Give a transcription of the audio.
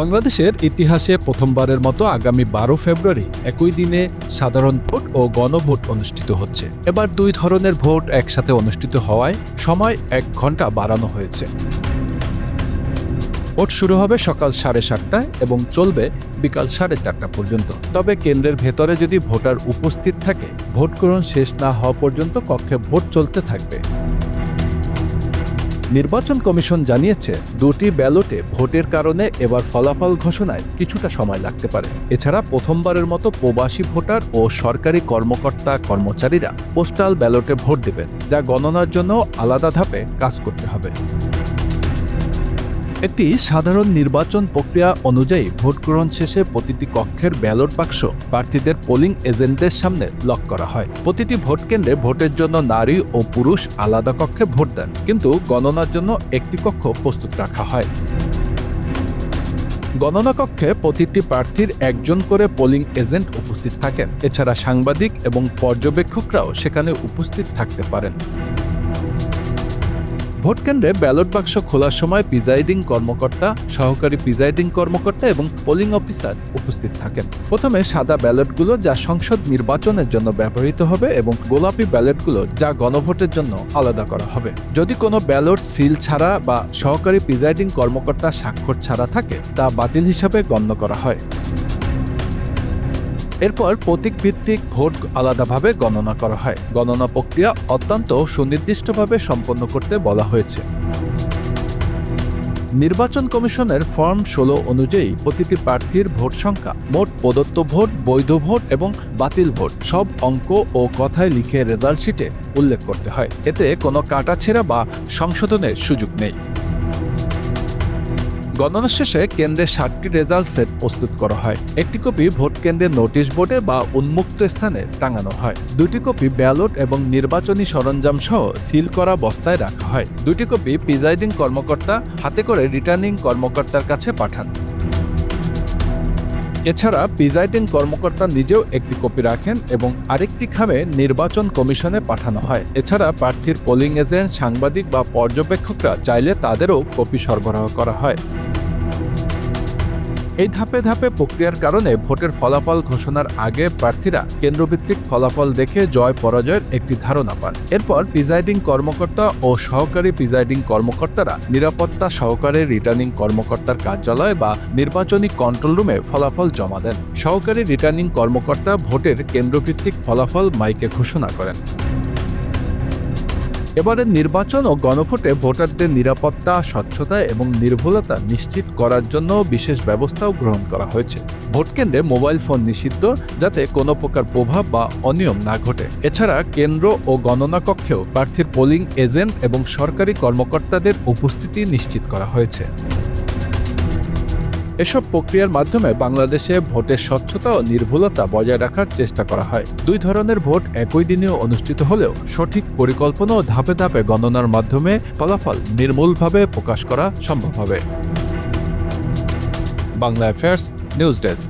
বাংলাদেশের ইতিহাসে প্রথমবারের মতো আগামী বারো ফেব্রুয়ারি একই দিনে সাধারণ ভোট ও গণভোট অনুষ্ঠিত হচ্ছে। এবার দুই ধরনের ভোট একসাথে অনুষ্ঠিত হওয়ায় সময় এক ঘণ্টা বাড়ানো হয়েছে। ভোট শুরু হবে সকাল সাড়ে সাতটায় এবং চলবে বিকাল সাড়ে চারটা পর্যন্ত। তবে কেন্দ্রের ভেতরে যদি ভোটার উপস্থিত থাকে ভোট গ্রহণ শেষ না হওয়া পর্যন্ত কক্ষে ভোট চলতে থাকবে। নির্বাচন কমিশন জানিয়েছে, দুটি ব্যালটে ভোটের কারণে এবার ফলাফল ঘোষণায় কিছুটা সময় লাগতে পারে। এছাড়া প্রথমবারের মতো প্রবাসী ভোটার ও সরকারি কর্মকর্তা কর্মচারীরা পোস্টাল ব্যালটে ভোট দেবেন, যা গণনার জন্য আলাদা ধাপে কাজ করতে হবে। একটি সাধারণ নির্বাচন প্রক্রিয়া অনুযায়ী ভোট গ্রহণ শেষে প্রতিটি কক্ষের ব্যালট বাক্স প্রার্থীদের পোলিং এজেন্টের সামনে লক করা হয়। প্রতিটি ভোট কেন্দ্রে ভোটের জন্য নারী ও পুরুষ আলাদা কক্ষে ভোট দেন, কিন্তু গণনার জন্য একটি কক্ষ প্রস্তুত রাখা হয়। গণনা কক্ষে প্রতিটি প্রার্থীর একজন করে পোলিং এজেন্ট উপস্থিত থাকেন। এছাড়া সাংবাদিক এবং পর্যবেক্ষকরাও সেখানে উপস্থিত থাকতে পারেন। ভোট কেন্দ্রে ব্যালট বাক্স খোলার সময় প্রিজাইডিং কর্মকর্তা, সহকারী প্রিজাইডিং কর্মকর্তা এবং পোলিং অফিসার উপস্থিত থাকেন। প্রথমে সাদা ব্যালটগুলো যা সংসদ নির্বাচনের জন্য ব্যবহৃত হবে এবং গোলাপি ব্যালটগুলো যা গণভোটের জন্য আলাদা করা হবে। যদি কোনো ব্যালট সিল ছাড়া বা সহকারী প্রিজাইডিং কর্মকর্তা স্বাক্ষর ছাড়া থাকে, তা বাতিল হিসাবে গণ্য করা হয়। এরপর প্রতীক ভিত্তিক ভোট আলাদাভাবে গণনা করা হয়। গণনা প্রক্রিয়া অত্যন্ত সুনির্দিষ্টভাবে সম্পন্ন করতে বলা হয়েছে। নির্বাচন কমিশনের ফর্ম ষোলো অনুযায়ী প্রতিটি প্রার্থীর ভোট সংখ্যা মোট প্রদত্ত ভোট, বৈধ ভোট এবং বাতিল ভোট সব অঙ্ক ও কথায় লিখে রেজাল্ট শিটে উল্লেখ করতে হয়। এতে কোনো কাটাছেঁড়া বা সংশোধনের সুযোগ নেই। গণনা শেষে কেন্দ্রে ষাটটি রেজাল্ট সেট প্রস্তুত করা হয়। একটি কপি ভোট কেন্দ্রে নোটিশ বোর্ডে বা উন্মুক্ত স্থানে টাঙানো হয়। দুটি কপি ব্যালট এবং নির্বাচনী সরঞ্জাম সহ সিল করা বস্তায় রাখা হয়। দুটি কপি প্রিজাইডিং কর্মকর্তা হাতে করে রিটার্নিং কর্মকর্তার কাছে পাঠান। এছাড়া প্রিজাইডিং কর্মকর্তা নিজেও একটি কপি রাখেন এবং আরেকটি খামে নির্বাচন কমিশনে পাঠানো হয়। এছাড়া প্রার্থীর পোলিং এজেন্ট, সাংবাদিক বা পর্যবেক্ষকরা চাইলে তাদেরও কপি সরবরাহ করা হয়। এই ধাপে ধাপে প্রক্রিয়ার কারণে ভোটের ফলাফল ঘোষণার আগে প্রার্থীরা কেন্দ্রভিত্তিক ফলাফল দেখে জয় পরাজয়ের একটি ধারণা পান। এরপর প্রিজাইডিং কর্মকর্তা ও সহকারী প্রিজাইডিং কর্মকর্তারা নিরাপত্তা সহকারে রিটার্নিং কর্মকর্তার কার্যালয় বা নির্বাচনী কন্ট্রোল রুমে ফলাফল জমা দেন। সহকারী রিটার্নিং কর্মকর্তা ভোটের কেন্দ্রভিত্তিক ফলাফল মাইকে ঘোষণা করেন। এবারের নির্বাচন ও গণভোটে ভোটারদের নিরাপত্তা, স্বচ্ছতা এবং নির্ভুলতা নিশ্চিত করার জন্য বিশেষ ব্যবস্থাও গ্রহণ করা হয়েছে। ভোটকেন্দ্রে মোবাইল ফোন নিষিদ্ধ, যাতে কোনো প্রকার প্রভাব বা অনিয়ম না ঘটে। এছাড়া কেন্দ্র ও গণনা কক্ষেও প্রার্থীর পোলিং এজেন্ট এবং সরকারি কর্মকর্তাদের উপস্থিতি নিশ্চিত করা হয়েছে। এসব প্রক্রিয়ার মাধ্যমে বাংলাদেশে ভোটের স্বচ্ছতা ও নির্ভুলতা বজায় রাখার চেষ্টা করা হয়। দুই ধরনের ভোট একই দিনে অনুষ্ঠিত হলেও সঠিক পরিকল্পনা ও ধাপে ধাপে গণনার মাধ্যমে ফলাফল নির্মূলভাবে প্রকাশ করা সম্ভব হবে। Bangla affairs news desk